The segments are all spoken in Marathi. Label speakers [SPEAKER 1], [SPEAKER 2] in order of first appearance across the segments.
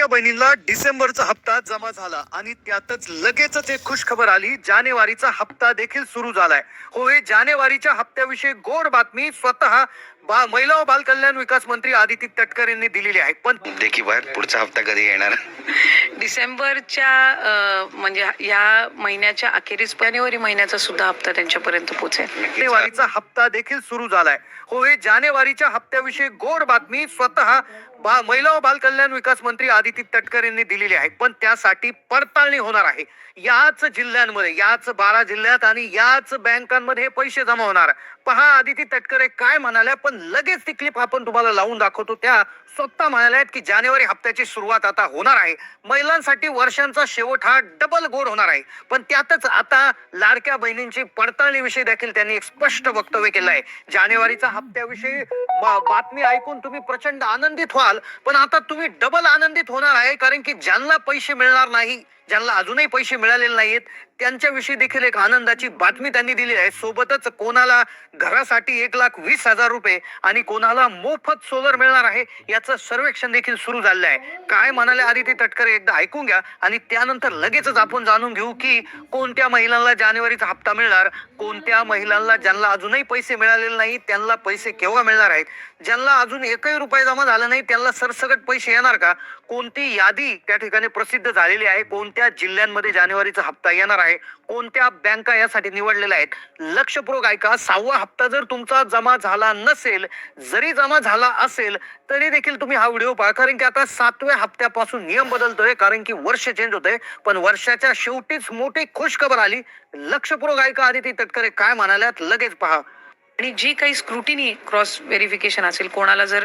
[SPEAKER 1] लाडक्या बहिणीला डिसेंबरचा हप्ता जमा झाला आणि त्यातच लगेचच एक खुश खबर आली. जानेवारीचा हप्ता देखील सुरू झालाय. होय जानेवारीच्या हप्त्याविषयी गोड बातमी स्वतः बा महिला व बाल कल्याण विकास मंत्री आदिती तटकर यांनी दिलेली आहे. पण
[SPEAKER 2] देखी बाहेर पुढचा हप्ता कधी येणार?
[SPEAKER 3] डिसेंबरच्या म्हणजे ह्या महिन्याच्या अखेरीस जानेवारी महिन्याचा सुद्धा हप्ता त्यांच्यापर्यंत पोहोचेल.
[SPEAKER 1] जानेवारीचा हप्ता देखील सुरू झालाय. होय जानेवारीच्या हप्त्याविषयी गोड बातमी स्वतः बा महिला व बाल कल्याण विकास मंत्री आदिती तटकर यांनी दिलेली आहे. पण त्यासाठी पडताळणी होणार आहे. याच जिल्ह्यांमध्ये याच बारा जिल्ह्यात आणि याच बँकांमध्ये हे पैसे जमा होणार. पहा आदिती तटकरे काय म्हणाल्या? पण लगेच ती क्लिप आपण तुम्हाला लावून दाखवतो. त्या स्वतः म्हणाल्यात की जानेवारी हप्त्याची सुरुवात आता होणार आहे. महिलांसाठी वर्षांचा शेवट हा डबल गोड होणार आहे. पण त्यातच आता लाडक्या बहिणींची पडताळणी विषयी देखील त्यांनी एक स्पष्ट वक्तव्य केलं आहे. जानेवारीचा हप्त्याविषयी बातमी ऐकून तुम्ही प्रचंड आनंदित व्हाल. पण आता तुम्ही डबल आनंदित होणार आहे कारण की ज्यांना पैसे मिळणार नाही ज्यांना अजूनही पैसे मिळालेले नाहीत त्यांच्याविषयी देखील एक आनंदाची बातमी त्यांनी दिली आहे. सोबतच कोणाला घरासाठी एक लाख वीस हजार रुपये आणि कोणाला मोफत सोलर मिळणार आहे याचं सर्वेक्षण देखील सुरू झालेलं आहे. काय म्हणाले आदिती तटकरे एकदा ऐकून घ्या आणि त्यानंतर लगेचच आपण जाणून घेऊ की कोणत्या महिलांना जानेवारीचा हप्ता मिळणार कोणत्या महिलांना ज्यांना अजूनही पैसे मिळालेले नाही त्यांना पैसे केव्हा मिळणार आहेत? ज्यांना अजून एकही रुपये जमा झाला नाही त्यांना सरसकट पैसे येणार का? कोणती यादी त्या ठिकाणी प्रसिद्ध झालेली आहे? कोणत्या जिल्ह्यांमध्ये जानेवारीचा हप्ता येणार आहे? कोणत्या बँका यासाठी निवडलेल्या आहेत? लक्षपूर्वक ऐका सहावा हप्ता जर तुमचा जमा झाला नसेल जरी जमा झाला असेल तरी देखील तुम्ही हा व्हिडिओ पहा. कारण की आता सातव्या हप्त्यापासून नियम बदलतोय कारण की वर्ष चेंज होतंय. पण वर्षाच्या शेवटीच मोठी खुश खबर आली. लक्षपूर्वक ऐका आदिती तटकरे काय म्हणाल्यात? लगेच पहा.
[SPEAKER 3] आणि जी काही स्क्रुटिनी क्रॉस व्हेरिफिकेशन असेल कोणाला जर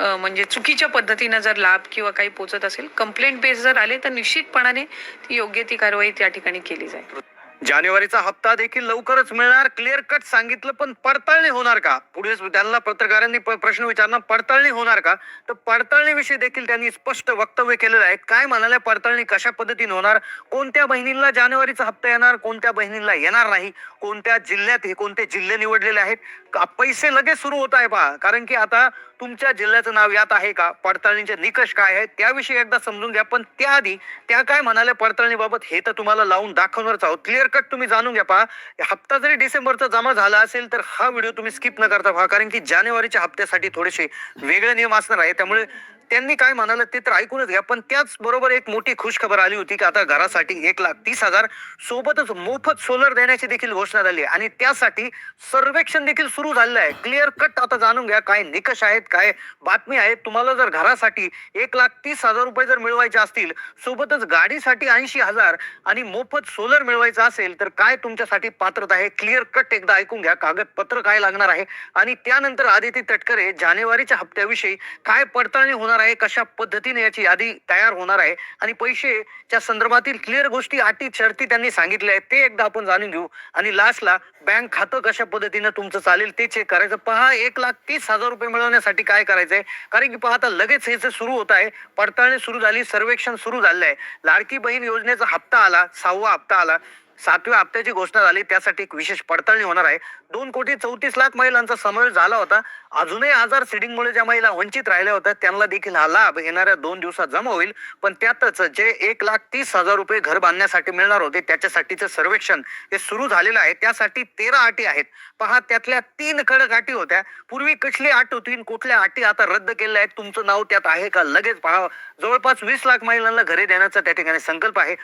[SPEAKER 3] म्हणजे चुकीच्या पद्धतीनं जर लाभ किंवा काही पोचत असेल कंप्लेंट बेस जर आले तर निश्चितपणाने ती योग्य ती कारवाई त्या ठिकाणी केली जाईल.
[SPEAKER 1] जानेवारीचा हप्ता देखील लवकरच मिळणार. क्लिअर कट सांगितलं पण पडताळणी होणार का? पुढे त्यांना पत्रकारांनी प- प्रश्न विचारणार पडताळणी होणार का? तर पडताळणीविषयी देखील त्यांनी स्पष्ट वक्तव्य केलेलं आहे. काय म्हणाले पडताळणी कशा पद्धतीने होणार? कोणत्या बहिणींना जानेवारीचा हप्ता येणार? कोणत्या बहिणींना येणार नाही? कोणत्या जिल्ह्यात हे कोणते जिल्हे निवडलेले आहेत? का- पैसे लगेच सुरू होत आहे पहा. कारण की आता तुमच्या जिल्ह्याचं नाव यात आहे का? पडताळणीचे निकष काय आहेत? त्याविषयी एकदा समजून घ्या. पण त्याआधी त्या काय म्हणाल्या पडताळणीबाबत हे तर तुम्हाला लावून दाखवणारच आहोत. क्लिअर कट तुम्ही जाणून घ्या पहा. हप्ता जरी डिसेंबरचा जमा झाला असेल तर हा व्हिडिओ तुम्ही स्किप न करता पहा. कारण की जानेवारीच्या हप्त्यासाठी थोडेसे वेगळे नियम असणार आहे. त्यामुळे त्यांनी काय म्हणालं ते तर ऐकूनच घ्या. पण त्याच बरोबर एक मोठी खुश खबर आली होती की आता घरासाठी एक लाख तीस हजार सोबतच मोफत सोलर देण्याची देखील घोषणा झाली आणि त्यासाठी सर्वेक्षण देखील सुरू झालेलं आहे. क्लिअर कट आता जाणून घ्या काय निकष आहेत काय बातमी आहेत. तुम्हाला जर घरासाठी एक लाख तीस हजार रुपये जर मिळवायचे असतील सोबतच गाडीसाठी ऐंशी हजार आणि मोफत सोलर मिळवायचं असेल तर काय तुमच्यासाठी पात्रता आहे? क्लिअर कट एकदा ऐकून घ्या. कागदपत्र काय लागणार आहे? आणि त्यानंतर आदिती तटकरे जानेवारीच्या हप्त्याविषयी काय पडताळणी होणार आहे कशा पद्धतीने याची यादी तयार होणार आहे आणि पैसेच्या संदर्भातील क्लिअर गोष्टी अटी शर्ती त्यांनी सांगितल्या आहेत ते एकदा आपण जाणून घेऊ. आणि लास्टला बँक खातं कशा पद्धतीनं तुमचं चालेल ते चेक करायचं. पहा एक लाख तीस हजार रुपये मिळवण्यासाठी काय करायचंय? कारण की पहा आता लगेच हे सुरू होत आहे पडताळणी सुरू झाली सर्वेक्षण सुरू झालेलं आहे लाडकी बहीण योजनेचा हप्ता आला सहावा हप्ता आला. सातव्या हप्त्याची घोषणा झाली. त्यासाठी एक विशेष पडताळणी होणार आहे. दोन कोटी चौतीस लाख महिलांचा समावेश झाला होता. अजूनही आजार सिडिंगमुळे ज्या महिला वंचित राहिल्या होत्या त्यांना देखील हा लाभ येणाऱ्या दोन दिवसात जमा होईल. पण त्यातच जे एक लाख तीस हजार रुपये घर बांधण्यासाठी मिळणार होते त्याच्यासाठीचं सर्वेक्षण हे सुरू झालेलं आहे. त्यासाठी तेरा अटी आहेत. पहा त्यातल्या तीन कडक अटी होत्या. पूर्वी कसली अट होती कुठल्या अटी आता रद्द केलेल्या आहेत? तुमचं नाव त्यात आहे का? लगेच पहा. जवळपास वीस लाख महिलांना घरे देण्याचा त्या ठिकाणी संकल्प आहे.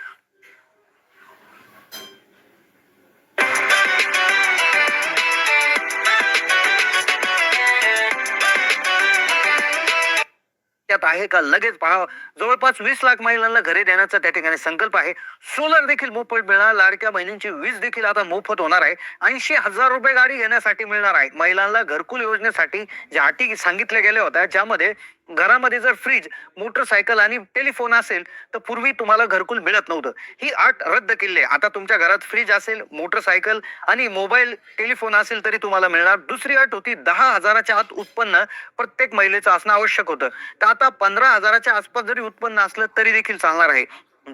[SPEAKER 1] आहे का? लगेच पहा जवळपास वीस लाख महिलांना घरे देण्याचा त्या ठिकाणी संकल्प आहे. सोलर देखील मोफत मिळणार. लाडक्या बहिणींची वीज देखील आता मोफत होणार आहे. ऐंशी हजार रुपये गाडी घेण्यासाठी मिळणार आहे. महिलांना घरकुल योजनेसाठी ज्या अटी सांगितल्या गेल्या होत्या ज्यामध्ये घरामध्ये जर फ्रीज मोटरसायकल आणि टेलिफोन असेल तर पूर्वी तुम्हाला घरकुल मिळत नव्हतं. ही अट रद्द केली. आहे आता तुमच्या घरात फ्रीज असेल मोटरसायकल आणि मोबाईल टेलिफोन असेल तरी तुम्हाला मिळणार. दुसरी अट होती दहा हजाराच्या आत उत्पन्न प्रत्येक महिलेचं असणं आवश्यक होतं. तर आता पंधरा हजाराच्या आसपास जरी उत्पन्न असलं तरी देखील चालणार आहे.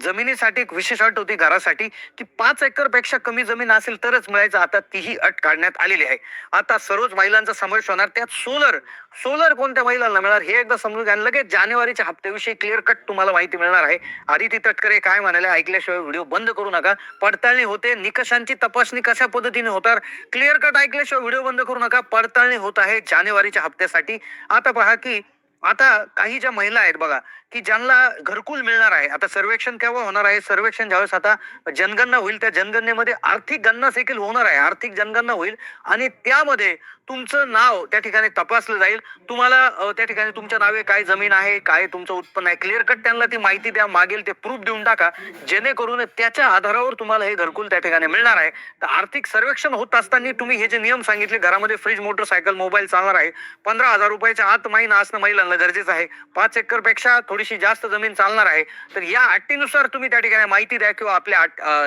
[SPEAKER 1] जमिनीसाठी एक विशेष अट होती घरासाठी. की पाच एकरपेक्षा कमी जमीन असेल तरच मिळायचं. आता तीही अट काढण्यात आलेली आहे. आता सर्वच महिलांचा समावेश होणार. त्यात सोलर सोलर कोणत्या महिलांना मिळणार हे एकदा समजून घ्या. लगेच जानेवारीच्या हप्त्याविषयी क्लिअर कट तुम्हाला माहिती मिळणार आहे. आदिती तटकरे काय म्हणाले ऐकल्याशिवाय व्हिडिओ बंद करू नका. पडताळणी होते. निकषांची तपासणी कशा पद्धतीने होतात? क्लिअर कट ऐकल्याशिवाय व्हिडिओ बंद करू नका. पडताळणी होत आहे जानेवारीच्या हप्त्यासाठी. आता पहा की आता काही ज्या महिला आहेत बघा की ज्यांना घरकुल मिळणार आहे आता सर्वेक्षण केव्हा होणार आहे? सर्वेक्षण ज्यावेळेस आता जनगणना होईल त्या जनगणनेमध्ये आर्थिक गणना देखील होणार आहे. आर्थिक जनगणना होईल आणि त्यामध्ये तुमचं नाव त्या ठिकाणी तपासलं जाईल. तुम्हाला त्या ठिकाणी तुमच्या नावे काय जमीन आहे काय तुमचं उत्पन्न आहे? क्लिअर कट त्यांना ती माहिती द्या मागेल ते प्रूफ देऊन टाका. जेणेकरून त्याच्या आधारावर तुम्हाला हे घरकुल त्या ठिकाणी मिळणार आहे. तर आर्थिक सर्वेक्षण होत असताना तुम्ही हे जे नियम सांगितले घरामध्ये फ्रीज मोटरसायकल मोबाईल चालणार आहे. पंधरा हजार रुपयाच्या आत महिना असणं महिलांना गरजेचं आहे. पाच एकरपेक्षा थोडी थोडीशी जास्त जमीन चालणार आहे तर या अटीनुसार तुम्ही त्या ठिकाणी माहिती द्या किंवा आपल्या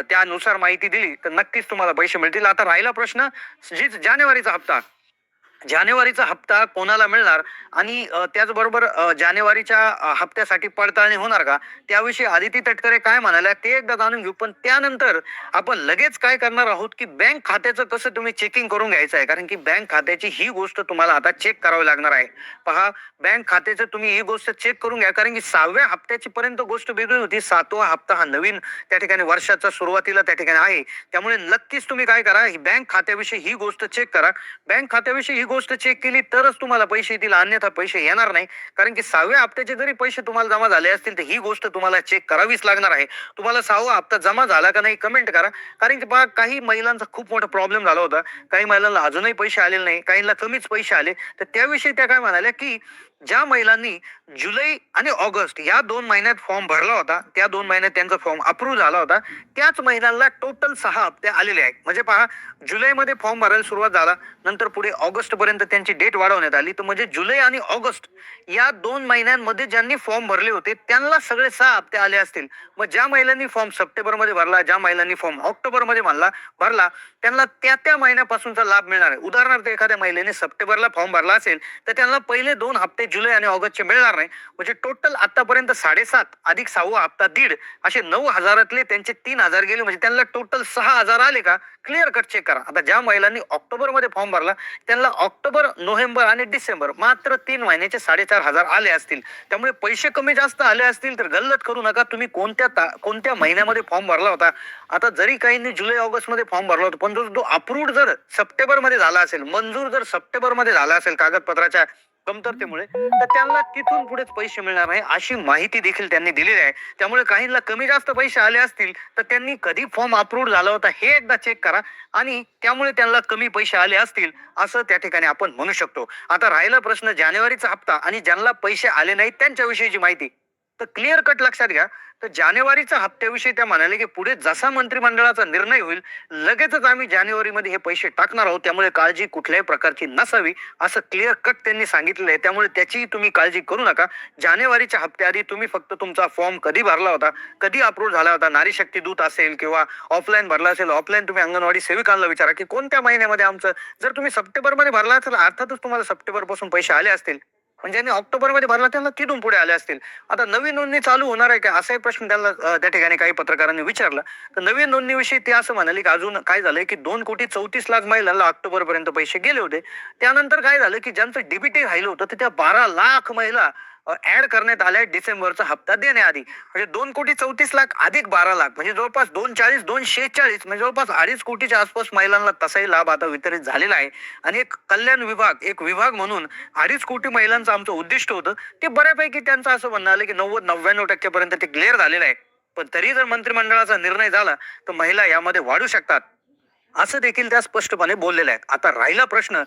[SPEAKER 1] त्यानुसार माहिती दिली तर नक्कीच तुम्हाला पैसे मिळतील. आता राहिला प्रश्न जी जानेवारीचा हप्ता. जानेवारीचा हप्ता कोणाला मिळणार आणि त्याचबरोबर जानेवारीच्या हप्त्यासाठी पडताळणी होणार का? त्याविषयी आदिती तटकरे काय म्हणाल्या ते एकदा जाणून घेऊ. पण त्यानंतर आपण लगेच काय करणार आहोत की बँक खात्याचं कसं तुम्ही चेकिंग करून घ्यायचं आहे? कारण की बँक खात्याची ही गोष्ट तुम्हाला आता चेक करावी लागणार आहे. पहा बँक खात्याचं तुम्ही ही गोष्ट चेक करून घ्या. कारण की सहाव्या हप्त्याची पर्यंत गोष्ट वेगळी होती. सातवा हप्ता हा नवीन त्या ठिकाणी वर्षाचा सुरुवातीला त्या ठिकाणी आहे. त्यामुळे नक्कीच तुम्ही काय करा बँक खात्याविषयी ही गोष्ट चेक करा. बँक खात्याविषयी ही गोष्ट चेक केली तरच तुम्हाला पैसे येतील अन्यथा पैसे येणार नाही. कारण की सहाव्या हप्त्याचे जरी पैसे तुम्हाला जमा झाले असतील तर ही गोष्ट तुम्हाला चेक करावीच लागणार आहे. तुम्हाला सहावा हप्ता जमा झाला का नाही कमेंट करा. कारण की बा काही महिलांचा खूप मोठा प्रॉब्लेम झाला होता. काही महिलांना अजूनही पैसे आलेले नाही. काहींना कमीच पैसे आले. तर त्याविषयी त्या काय म्हणाल्या की ज्या महिलांनी जुलै आणि ऑगस्ट या दोन महिन्यात फॉर्म भरला होता त्या दोन महिन्यात त्यांचा फॉर्म अप्रूव्ह झाला होता त्याच महिलांना टोटल सहा हप्ते आलेले आहेत. म्हणजे पहा जुलैमध्ये फॉर्म भरायला सुरुवात झाला नंतर पुढे ऑगस्ट पर्यंत त्यांची डेट वाढवण्यात आली. तर म्हणजे जुलै आणि ऑगस्ट या दोन महिन्यांमध्ये ज्यांनी फॉर्म भरले होते त्यांना सगळे सहा हप्ते आले असतील. मग ज्या महिलांनी फॉर्म सप्टेंबरमध्ये भरला ज्या महिलांनी फॉर्म ऑक्टोबरमध्ये भरला भरला त्यांना त्या त्या महिन्यापासूनचा लाभ मिळणार आहे. उदाहरणार्थ एखाद्या महिलेने सप्टेंबरला फॉर्म भरला असेल तर त्यांना पहिले दोन हप्ते जुलै आणि ऑगस्टचे मिळणार नाही. म्हणजे टोटल आतापर्यंत साडेसात अधिक सहावा हप्ता दीड असे नऊ हजारातले त्यांचे तीन हजार गेले. म्हणजे त्यांना टोटल सहा हजार आले का? क्लिअर कट चेक करा. आता ज्या महिलांनी ऑक्टोबरमध्ये फॉर्म भरला त्यांना ऑक्टोबर नोव्हेंबर आणि डिसेंबर मात्र तीन महिन्याचे साडेचार हजार आले असतील. त्यामुळे पैसे कमी जास्त आले असतील तर गल्लत करू नका. तुम्ही कोणत्या ता- कोणत्या महिन्यामध्ये फॉर्म भरला होता? आता जरी काहींनी जुलै ऑगस्टमध्ये फॉर्म भरला होता पण जो जो अप्रूव्ड जर सप्टेंबरमध्ये झाला असेल मंजूर जर सप्टेंबरमध्ये झाला असेल कागदपत्राच्या कमतरतेमुळे तर त्यांना तिथून पुढेच पैसे मिळणार नाही अशी माहिती देखील त्यांनी दिलेली आहे. त्यामुळे काहींना कमी जास्त पैसे आले असतील तर त्यांनी कधी फॉर्म अप्रूव्ह झाला होता हे एकदा चेक करा. आणि त्यामुळे त्यांना कमी पैसे आले असतील असं त्या ठिकाणी आपण म्हणू शकतो. आता राहिला प्रश्न जानेवारीचा हप्ता आणि ज्यांना पैसे आले नाहीत त्यांच्याविषयीची माहिती. तर क्लिअर कट लक्षात घ्या. तर जानेवारीच्या हप्त्याविषयी त्या म्हणाले की पुढे जसा मंत्रिमंडळाचा निर्णय होईल लगेचच आम्ही जानेवारीमध्ये हे पैसे टाकणार आहोत. त्यामुळे काळजी कुठल्याही प्रकारची नसावी असं क्लिअर कट त्यांनी सांगितलेलं आहे. त्यामुळे त्याचीही तुम्ही काळजी करू नका. जानेवारीच्या हप्त्याआधी तुम्ही फक्त तुमचा फॉर्म कधी भरला होता कधी अप्रूव्ह झाला होता नारी शक्ती दूत असेल किंवा ऑफलाईन भरला असेल ऑफलाईन तुम्ही अंगणवाडी सेविकांना विचारा की कोणत्या महिन्यामध्ये आमचं जर तुम्ही सप्टेंबरमध्ये भरला असेल अर्थातच तुम्हाला सप्टेंबरपासून पैसे आले असतील. म्हणजे ज्यांनी ऑक्टोबरमध्ये भरला त्यांना तिथून पुढे आले असतील. आता नवीन नोंदणी चालू होणार आहे का? असाही प्रश्न त्यांना त्या ठिकाणी काही पत्रकारांनी विचारला. तर नवीन नोंदणीविषयी ते असं म्हणाले की अजून काय झालंय की दोन कोटी चौतीस लाख महिलांना ऑक्टोबर पर्यंत पैसे गेले होते. त्यानंतर काय झालं की ज्यांचं डीबीटी राहिलं होतं तर त्या बारा लाख महिला ऍड करण्यात आलाय डिसेंबरचा हप्ता देण्याआधी. म्हणजे दोन कोटी चौतीस लाख अधिक बारा लाख म्हणजे जवळपास दोन चाळीस दोन शेहेचाळीस म्हणजे जवळपास अडीच कोटीच्या आसपास महिलांना तसाही लाभ आता वितरित झालेला आहे. आणि एक कल्याण विभाग एक विभाग म्हणून अडीच कोटी महिलांचं आमचं उद्दिष्ट होतं. ते बऱ्यापैकी त्यांचं असं म्हणणं आलं की नव्वद नव्याण्णव टक्क्यापर्यंत ते क्लिअर झालेलं आहे. पण तरी जर मंत्रिमंडळाचा निर्णय झाला तर महिला यामध्ये वाढू शकतात. असं देखील त्या स्पष्टपणे बोललेल्या आहेत. आता राहिला प्रश्न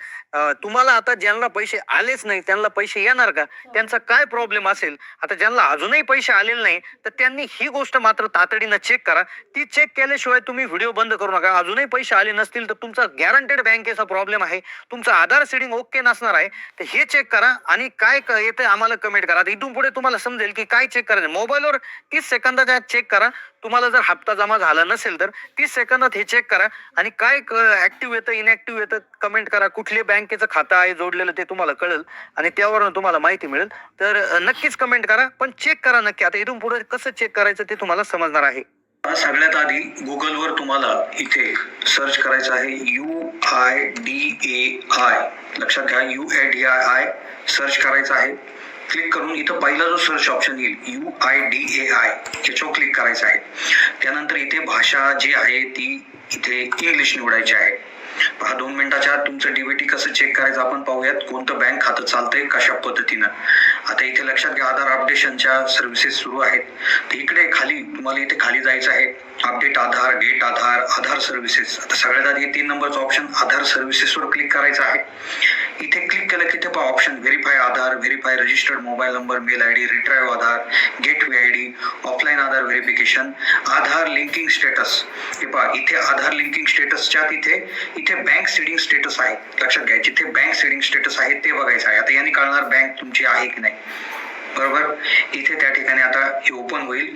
[SPEAKER 1] तुम्हाला आता ज्यांना पैसे आलेच नाही त्यांना पैसे येणार का? त्यांचा काय प्रॉब्लेम असेल? आता ज्यांना अजूनही पैसे आलेले नाही तर त्यांनी ही गोष्ट मात्र तातडीनं चेक करा. ती चेक केल्याशिवाय तुम्ही व्हिडिओ बंद करू नका. अजूनही पैसे आले नसतील तर तुमचा गॅरंटेड बँकेचा प्रॉब्लेम आहे. तुमचं आधार सेडिंग ओके नसणार आहे तर हे चेक करा आणि काय क- येते आम्हाला कमेंट करा. इथून पुढे तुम्हाला समजेल की काय चेक करायचं. मोबाईलवर तीस सेकंदाच्या चेक करा. तुम्हाला जर हप्ता जमा झाला नसेल तर तीस सेकंदात हे चेक करा आणि काय ऍक्टिव्ह येतं इनॅक्टिव्ह येतं कमेंट करा. कुठल्या बँकेचं खातं आहे जोडलेलं ते तुम्हाला कळेल आणि त्यावरून तुम्हाला माहिती मिळेल. तर नक्कीच कमेंट करा पण चेक करा नक्की. आता इथून पुढे कसं चेक करायचं ते तुम्हाला समजणार आहे.
[SPEAKER 4] सगळ्यात आधी गुगलवर तुम्हाला इथे सर्च करायचं आहे U I D A I लक्षात घ्या U A D I I search करायचं आहे. क्लिक करून इथं पहिला जो सर्च ऑप्शन येईल U I D A I याच्यावर क्लिक करायचं आहे. त्यानंतर इथे भाषा जी आहे ती इथे इंग्लिश निवडायची आहे. पहा दोन मिनिटाच्या आत तुमचं डीबीटी कसं चेक करायचं आपण पाहूयात कोणतं बँक खातं चालतंय कशा पद्धतीनं. आता इथे लक्षात घ्या आधार अपडेशनच्या सर्व्हिसेस सुरू आहेत. तर इकडे खाली तुम्हाला इथे खाली जायचं आहे. Update Aadhaar get Aadhaar Aadhaar services आता सगळ्यात आधी तीन नंबरचं ऑप्शन आधार सर्व्हिसेसवर क्लिक करायचं आहे. इथे क्लिक केलं की ते पहा option verify Aadhaar verify registered mobile number mail I D retrieve Aadhaar gateway I D offline Aadhaar verification Aadhaar linking status हे पहा इथे आधार लिंकिंग स्टेटसच्या तिथे इथे बँक सीडिंग स्टेटस आहे. लक्षात घ्या जिथे बँक सीडिंग स्टेटस आहे ते बघायचं आहे. आता यांनी कळणार बँक तुमची आहे की नाही. बरोबर? इथे त्या ठिकाणी आता हे ओपन होईल.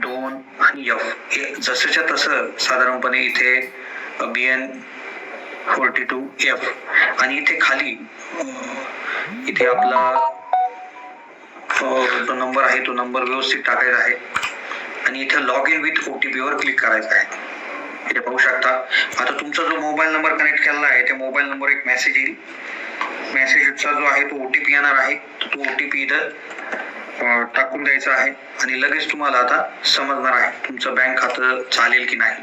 [SPEAKER 4] दोन आणि एफ जसंच्या तसं साधारणपणे इथे B N forty two F आणि इथे खाली इथे आपला जो नंबर आहे तो नंबर व्यवस्थित टाकायचा आहे. आणि इथे log in with O T पीवर क्लिक करायचं आहे. इथे पाहू शकता. आता तुमचा जो मोबाईल नंबर कनेक्ट केलेला आहे त्या मोबाईल नंबर एक मेसेज येईल. मेसेजचा जो आहे तो ओ टी पी येणार आहे. तो ओ टी पी इथं टाकून द्यायचं आहे. आणि लगेच तुम्हाला आता समजणार आहे तुमचं बँक खातं चालेल की नाही.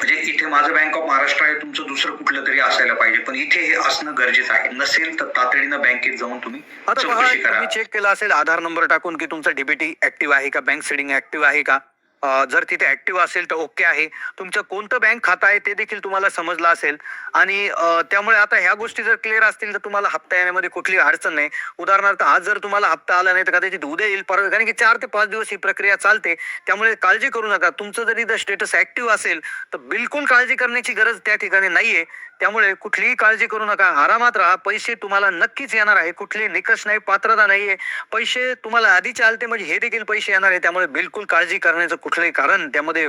[SPEAKER 4] म्हणजे इथे माझं बँक ऑफ महाराष्ट्र आहे तुमचं दुसरं कुठलं तरी असायला पाहिजे. पण इथे हे असणं गरजेचं आहे. नसेल तर तातडीनं बँकेत जाऊन तुम्ही चौकशी करा.
[SPEAKER 1] तुम्ही चेक केलं असेल आधार नंबर टाकून की तुमचा डीबीटी ऍक्टिव्ह आहे का? बँक सेडिंग ऍक्टिव्ह आहे का? जर तिथे ऍक्टिव्ह असेल तर ओके आहे. तुमचं कोणतं बँक खातं आहे ते देखील तुम्हाला समजलं असेल. आणि त्यामुळे आता ह्या गोष्टी जर क्लिअर असतील तर तुम्हाला हप्ता येण्यामध्ये कुठली अडचण नाही. उदाहरणार्थ आज जर तुम्हाला हप्ता आला नाही तर कदाचित उद्या येईल. परवा कारण की चार ते पाच दिवस ही प्रक्रिया चालते. त्यामुळे काळजी करू नका. तुमचं जरी जर स्टेटस ऍक्टिव्ह असेल तर बिलकुल काळजी करण्याची गरज त्या ठिकाणी नाहीये. त्यामुळे कुठलीही काळजी करू नका. आरामात राहा पैसे तुम्हाला नक्कीच येणार आहे. कुठली निकष नाही पात्रता नाहीये. पैसे तुम्हाला आधी चालते म्हणजे हे देखील पैसे येणार आहे. त्यामुळे बिलकुल काळजी करण्याचं कुठलंही कारण त्यामध्ये